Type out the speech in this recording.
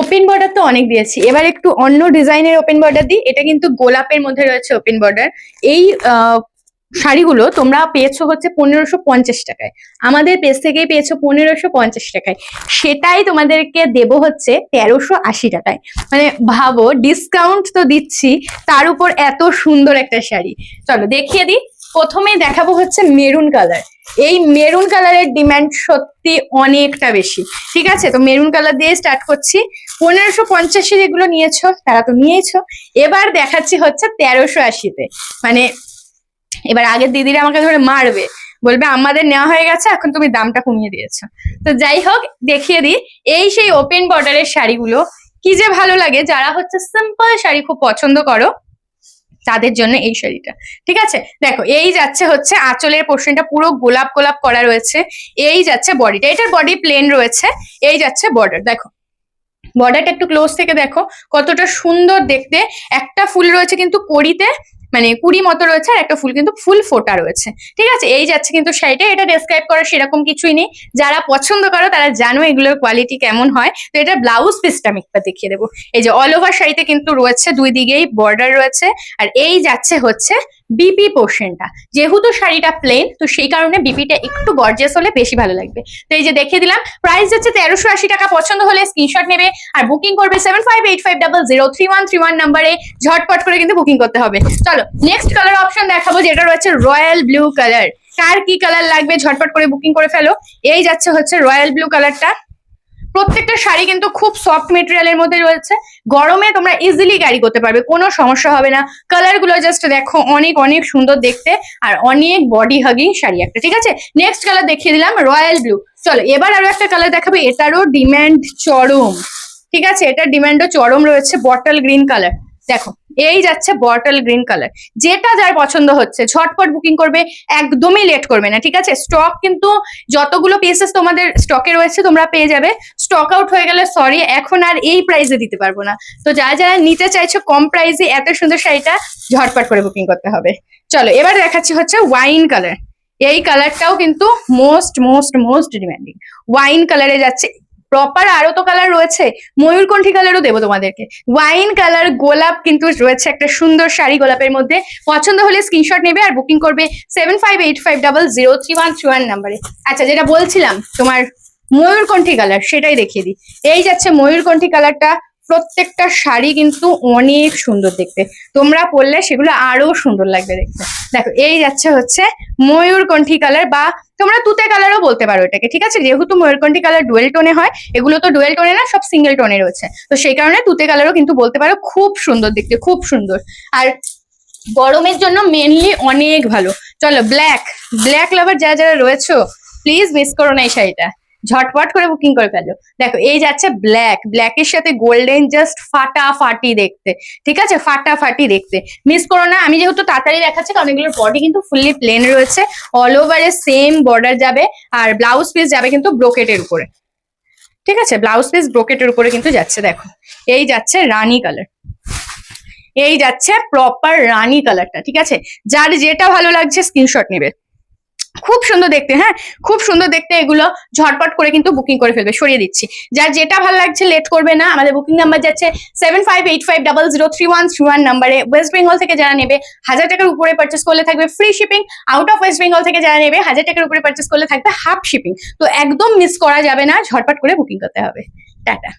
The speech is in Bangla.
ওপেন বর্ডার তো অনেক দিয়েছি। এবার একটু অন্য ডিজাইনের ওপেন বর্ডার দিই। এটা কিন্তু গোলাপের মধ্যে রয়েছে ওপেন বর্ডার এই শাড়িগুলো তোমরা পেয়েছ হচ্ছে পনেরোশো পঞ্চাশ টাকায়। আমাদের পেজ থেকেই পেয়েছ পনেরোশো পঞ্চাশ টাকায়। সেটাই তোমাদেরকে দেব হচ্ছে তেরোশো আশি টাকায়। মানে ভাবো ডিসকাউন্ট তো দিচ্ছি, তার উপর এত সুন্দর একটা শাড়ি। চলো দেখিয়ে দিই। প্রথমেই দেখাবো হচ্ছে মেরুন কালার। এই মেরুন কালারের ডিমান্ড সত্যি অনেকটা বেশি। ঠিক আছে? তো মেরুন কালার দিয়ে স্টার্ট করছি। পনেরোশো পঞ্চাশে যেগুলো নিয়েছো, তারা তো নিয়েছো। এবার দেখাচ্ছি হচ্ছে তেরোশো আশিতে। মানে এবার আগের দিদিরা আমাকে ধরে মারবে। বলবে, আমাদের নেওয়া হয়ে গেছে, এখন তুমি দামটা কমিয়ে দিয়েছ। তো যাই হোক, দেখিয়ে দিই। এই সেই ওপেন বর্ডারের শাড়িগুলো, কি যে ভালো লাগে। যারা হচ্ছে সিম্পল শাড়ি খুব পছন্দ করো তাদের জন্য এই শাড়িটা। ঠিক আছে? দেখো, এই যাচ্ছে হচ্ছে আঁচলের পোর্শনটা পুরো গোলাপ গোলাপ করা রয়েছে। এই যাচ্ছে বডিটা। এটার বডি প্লেন রয়েছে। এই যাচ্ছে বর্ডার দেখো বর্ডারটা একটু ক্লোজ থেকে দেখো। কতটা সুন্দর দেখতে। একটা ফুল রয়েছে কিন্তু কড়িতে মানে কুড়ি মতো রয়েছে আর একটা ফুল কিন্তু ফুল ফোটা রয়েছে। ঠিক আছে? এই যাচ্ছে কিন্তু শাড়িটা, এটা ডেসক্রাইব করার সেরকম কিছুই নেই। যারা পছন্দ করো তারা জানো এগুলোর কোয়ালিটি কেমন হয়। তো এটা ব্লাউজ পিসটা আমি একবার দেখিয়ে দেবো। এই যে অল ওভার শাড়িতে কিন্তু রয়েছে, দুই দিকেই বর্ডার রয়েছে। আর এই যাচ্ছে হচ্ছে বিপি পোর্শনটা যেহেতু শাড়িটা প্লেন তো সেই কারণে বিপিটা একটু গর্জিয়াস হলে বেশি ভালো লাগবে। তো এই যে দেখিয়ে দিলাম প্রাইস হচ্ছে তেরোশো আশি টাকা, পছন্দ হলে স্ক্রিনশট নেবে আর বুকিং করবে seven five eight five double zero three one three one নাম্বারে ঝটপট করে কিন্তু বুকিং করতে হবে। চলো নেক্সট কালার অপশন দেখাবো, যেটা রয়েছে রয়্যাল ব্লু কালার কার কি কালার লাগবে? ঝটপট করে বুকিং করে ফেলো। এই যাচ্ছে হচ্ছে রয়্যাল ব্লু কালারটা প্রত্যেকটা শাড়ি কিন্তু খুব সফট মেটেরিয়ালের মধ্যে রয়েছে। গরমে তোমরা ইজিলি ক্যারি করতে পারবে, কোনো সমস্যা হবে না। কালারগুলো জাস্ট দেখো, অনেক অনেক সুন্দর দেখতে, আর অনেক বডি হাগিং শাড়ি একটা, ঠিক আছে? নেক্সট কালার দেখিয়ে দিলাম রয়্যাল ব্লু চলো, এবার আরও একটা কালার দেখাবে, এটারও ডিম্যান্ড চরম, ঠিক আছে? এটার ডিম্যান্ডও চরম রয়েছে বটল গ্রিন কালার দেখো এই যাচ্ছে বটল গ্রিন কালার যেটা যার পছন্দ হচ্ছে, ঝটপট বুকিং করবে, একদমই লেট করবে না, ঠিক আছে? স্টক কিন্তু যতগুলো পিসেস তোমাদের স্টকে রয়েছে, তোমরা পেয়ে যাবে। স্টক আউট হয়ে গেলে সরি এখন আর এই প্রাইসে দিতে পারব না। তো যারা যারা নিতে চাইছো কম প্রাইসে এত সুন্দর শাড়িটা, ঝটপট করে বুকিং করতে হবে। চলো, এবার দেখাচ্ছি হচ্ছে ওয়াইন কালার এই কালারটাও কিন্তু most most most demanding wine কালারে যাচ্ছে প্রপার আরও তো কালার রয়েছে। ময়ূরকণ্ঠী কালারও দেবো তোমাদেরকে। ওয়াইন কালার গোলাপ কিন্তু রয়েছে একটা সুন্দর শাড়ি গোলাপের মধ্যে। পছন্দ হলে স্ক্রিনশট নেবে আর বুকিং করবে seven five eight five double zero three one one নাম্বারে আচ্ছা যেটা বলছিলাম তোমার ময়ূরকণ্ঠী কালার সেটাই দেখিয়ে দিই। এই যাচ্ছে ময়ূরকণ্ঠী কালারটা প্রত্যেকটা শাড়ি কিন্তু অনেক সুন্দর দেখতে। তোমরা পরলে সেগুলো আরও সুন্দর লাগবে দেখতে। দেখো, এই যাচ্ছে হচ্ছে ময়ূরকণ্ঠী কালার বা তোমরা তুতে কালারও বলতে পারো এটাকে, ঠিক আছে? যেহেতু ময়ূরকণ্ঠী কালার ডুয়েল টোনে হয়, এগুলো তো ডুয়েল টোনে না, সব সিঙ্গেল টোনে রয়েছে। তো সেই কারণে তুতে কালারও কিন্তু বলতে পারো খুব সুন্দর দেখতে, খুব সুন্দর। আর গরমের জন্য মেনলি অনেক ভালো। চলো ব্ল্যাক ব্ল্যাক লাভার যারা যারা রয়েছো প্লিজ মিস করো না এই শাড়িটা। ঝটপট করে বুকিং করে ফেলো দেখো, এই যাচ্ছে ব্ল্যাক ব্ল্যাকের সাথে গোল্ডেন জাস্ট ফাটাফাটি দেখতে। ঠিক আছে? ফাটাফাটি দেখতে। মিস করো না, আমি যেহেতু তাড়াতাড়ি দেখাচ্ছি, কারণ এগুলোর বডি কিন্তু ফুললি প্লেন রয়েছে। অল ওভারে সেম বর্ডার যাবে, আর ব্লাউজ পিস যাবে কিন্তু ব্রোকেটের উপরে। ঠিক আছে? ব্লাউজ পিস ব্রোকেটের উপরে কিন্তু যাচ্ছে, দেখো। এই যাচ্ছে রানী কালার এই যাচ্ছে প্রপার রানী কালারটা ঠিক আছে? যার যেটা ভালো লাগছে স্ক্রিনশট নেবে। খুব সুন্দর দেখতে হ্যাঁ? খুব সুন্দর দেখতে এগুলো ঝটপট করে কিন্তু বুকিং করে ফেলবে, সরিয়ে দিচ্ছি। যার যেটা ভালো লাগছে লেট করবে না, আমাদের বুকিং নাম্বার যাচ্ছে seven five eight five double zero three one three one নাম্বারে ওয়েস্ট বেঙ্গল থেকে যারা নেবে, হাজার টাকার উপরে পার্চেস করলে থাকবে free shipping out of West Bengal থেকে যারা নেবে, হাজার টাকার উপরে পার্চেস করলে থাকবে হাফ শিপিং তো একদম মিস করা যাবে না, ঝটপট করে বুকিং করতে হবে। টাটা।